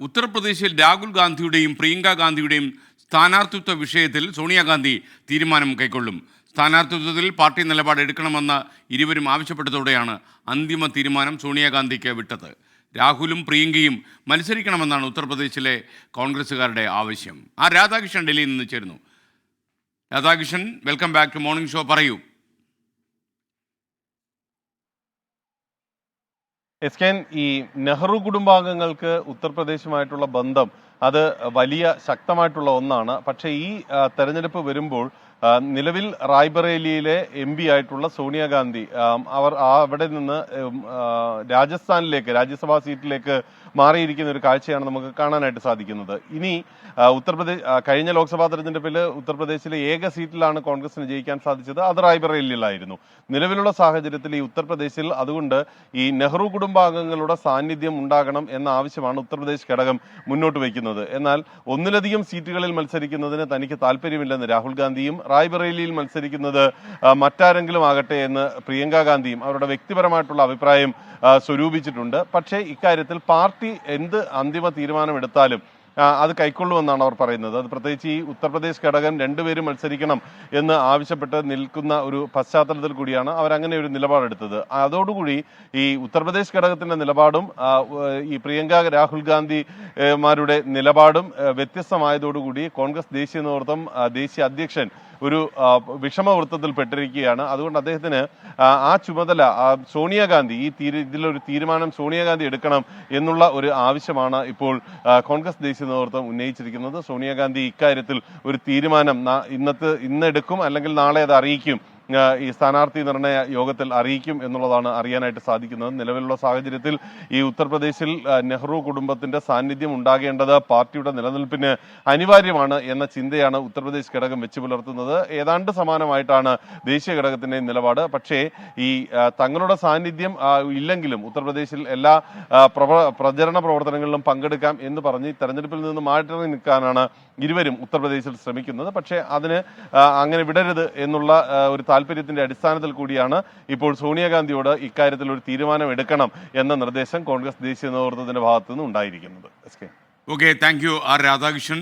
ഉത്തർപ്രദേശിൽ രാഹുൽ ഗാന്ധിയുടെയും പ്രിയങ്ക ഗാന്ധിയുടെയും സ്ഥാനാർത്ഥിത്വ വിഷയത്തിൽ സോണിയാഗാന്ധി തീരുമാനം കൈക്കൊള്ളും. സ്ഥാനാർത്ഥിത്വത്തിൽ പാർട്ടി നിലപാട് എടുക്കണമെന്ന് ഇരുവരും ആവശ്യപ്പെട്ടതോടെയാണ് അന്തിമ തീരുമാനം സോണിയാഗാന്ധിക്ക് വിട്ടത്. രാഹുലും പ്രിയങ്കയും മത്സരിക്കണമെന്നാണ് ഉത്തർപ്രദേശിലെ കോൺഗ്രസ്സുകാരുടെ ആവശ്യം. ആ രാധാകൃഷ്ണൻ ഡൽഹിയിൽ നിന്ന് ചേരുന്നു. Radhakrishnan welcome back to morning show പറയൂ. എസ് കെൻ ഈ നെഹ്റു കുടുംബാംഗങ്ങൾക്ക് ഉത്തർപ്രദേശുമായിട്ടുള്ള ബന്ധം അത് വലിയ ശക്തമായിട്ടുള്ള ഒന്നാണ്. പക്ഷേ ഈ തെരഞ്ഞെടുപ്പ് വരുമ്പോൾ നിലവിൽ റായ്ബറേലിയിലെ എം പി ആയിട്ടുള്ള സോണിയാഗാന്ധി അവർ അവിടെ നിന്ന് രാജസ്ഥാനിലേക്ക് രാജ്യസഭാ സീറ്റിലേക്ക് മാറിയിരിക്കുന്ന ഒരു കാഴ്ചയാണ് നമുക്ക് കാണാനായിട്ട് സാധിക്കുന്നത്. ഇനി ഉത്തർപ്രദേശ് കഴിഞ്ഞ ലോക്സഭാ തെരഞ്ഞെടുപ്പിൽ ഉത്തർപ്രദേശിലെ ഏക സീറ്റിലാണ് കോൺഗ്രസിന് ജയിക്കാൻ സാധിച്ചത്. അത് റായ്ബറേലിയിലായിരുന്നു. നിലവിലുള്ള സാഹചര്യത്തിൽ ഈ ഉത്തർപ്രദേശിൽ അതുകൊണ്ട് ഈ നെഹ്റു കുടുംബാംഗങ്ങളുടെ സാന്നിധ്യം ഉണ്ടാകണം എന്ന ആവശ്യമാണ് ഉത്തർപ്രദേശ് ഘടകം മുന്നോട്ട് വയ്ക്കുന്നത്. എന്നാൽ ഒന്നിലധികം സീറ്റുകളിൽ മത്സരിക്കുന്നതിന് തനിക്ക് താല്പര്യമില്ലെന്ന് രാഹുൽ ഗാന്ധിയും റായ്ബറേലിയിൽ മത്സരിക്കുന്നത് മറ്റാരെങ്കിലും ആകട്ടെ എന്ന് പ്രിയങ്ക ഗാന്ധിയും അവരുടെ വ്യക്തിപരമായിട്ടുള്ള അഭിപ്രായം സ്വരൂപിച്ചിട്ടുണ്ട്. പക്ഷേ ഇക്കാര്യത്തിൽ പാർട്ടി എന്ത് അന്തിമ തീരുമാനമെടുത്താലും അത് കൈക്കൊള്ളുമെന്നാണ് അവർ പറയുന്നത്. അത് പ്രത്യേകിച്ച് ഈ ഉത്തർപ്രദേശ് ഘടകം രണ്ടുപേരും മത്സരിക്കണം എന്ന് ആവശ്യപ്പെട്ട് നിൽക്കുന്ന ഒരു പശ്ചാത്തലത്തിൽ കൂടിയാണ് അവരങ്ങനെ ഒരു നിലപാടെടുത്തത്. അതോടുകൂടി ഈ ഉത്തർപ്രദേശ് ഘടകത്തിന്റെ നിലപാടും ഈ പ്രിയങ്ക രാഹുൽ ഗാന്ധിമാരുടെ നിലപാടും വ്യത്യസ്തമായതോടുകൂടി കോൺഗ്രസ് ദേശീയ നേതൃത്വം ദേശീയ അധ്യക്ഷൻ ഒരു വിഷമ വിഷമവൃത്തത്തിൽ പെട്ടിരിക്കുകയാണ്. അതുകൊണ്ട് അദ്ദേഹത്തിന് ആ, ചുമതല സോണിയാഗാന്ധി ഈ തീരു ഇതിലൊരു തീരുമാനം സോണിയാഗാന്ധി എടുക്കണം എന്നുള്ള ഒരു ആവശ്യമാണ് ഇപ്പോൾ കോൺഗ്രസ് ദേശീയ നേതൃത്വം ഉന്നയിച്ചിരിക്കുന്നത്. സോണിയാഗാന്ധി ഇക്കാര്യത്തിൽ ഒരു തീരുമാനം ഇന്നത്തെ ഇന്നെടുക്കും അല്ലെങ്കിൽ നാളെ അത് അറിയിക്കും. ഈ സ്ഥാനാർത്ഥി നിർണയ യോഗത്തിൽ അറിയിക്കും എന്നുള്ളതാണ് അറിയാനായിട്ട് സാധിക്കുന്നത്. നിലവിലുള്ള സാഹചര്യത്തിൽ ഈ ഉത്തർപ്രദേശിൽ നെഹ്റു കുടുംബത്തിന്റെ സാന്നിധ്യം ഉണ്ടാകേണ്ടത് പാർട്ടിയുടെ നിലനിൽപ്പിന് അനിവാര്യമാണ് എന്ന ചിന്തയാണ് ഉത്തർപ്രദേശ് ഘടകം വെച്ച് പുലർത്തുന്നത്. ഏതാണ്ട് സമാനമായിട്ടാണ് ദേശീയ ഘടകത്തിന്റെ നിലപാട്. പക്ഷേ ഈ തങ്ങളുടെ സാന്നിധ്യം ഇല്ലെങ്കിലും ഉത്തർപ്രദേശിൽ എല്ലാ പ്രചരണ പ്രവർത്തനങ്ങളിലും പങ്കെടുക്കാം എന്ന് പറഞ്ഞ് തെരഞ്ഞെടുപ്പിൽ നിന്ന് മാറ്റി നിൽക്കാനാണ് ഇരുവരും ഉത്തർപ്രദേശിൽ ശ്രമിക്കുന്നത്. പക്ഷേ അതിന് അങ്ങനെ വിടരുത് എന്നുള്ള ഒരു താല്പര്യത്തിന്റെ അടിസ്ഥാനത്തിൽ കൂടിയാണ് ഇപ്പോൾ സോണിയാഗാന്ധിയോട് ഇക്കാര്യത്തിൽ ഒരു തീരുമാനം എടുക്കണം എന്ന നിർദ്ദേശം കോൺഗ്രസ് ദേശീയ നേതൃത്വത്തിന്റെ ഭാഗത്തു നിന്ന് ഉണ്ടായിരിക്കുന്നത് okay thank you R Radhakrishnan.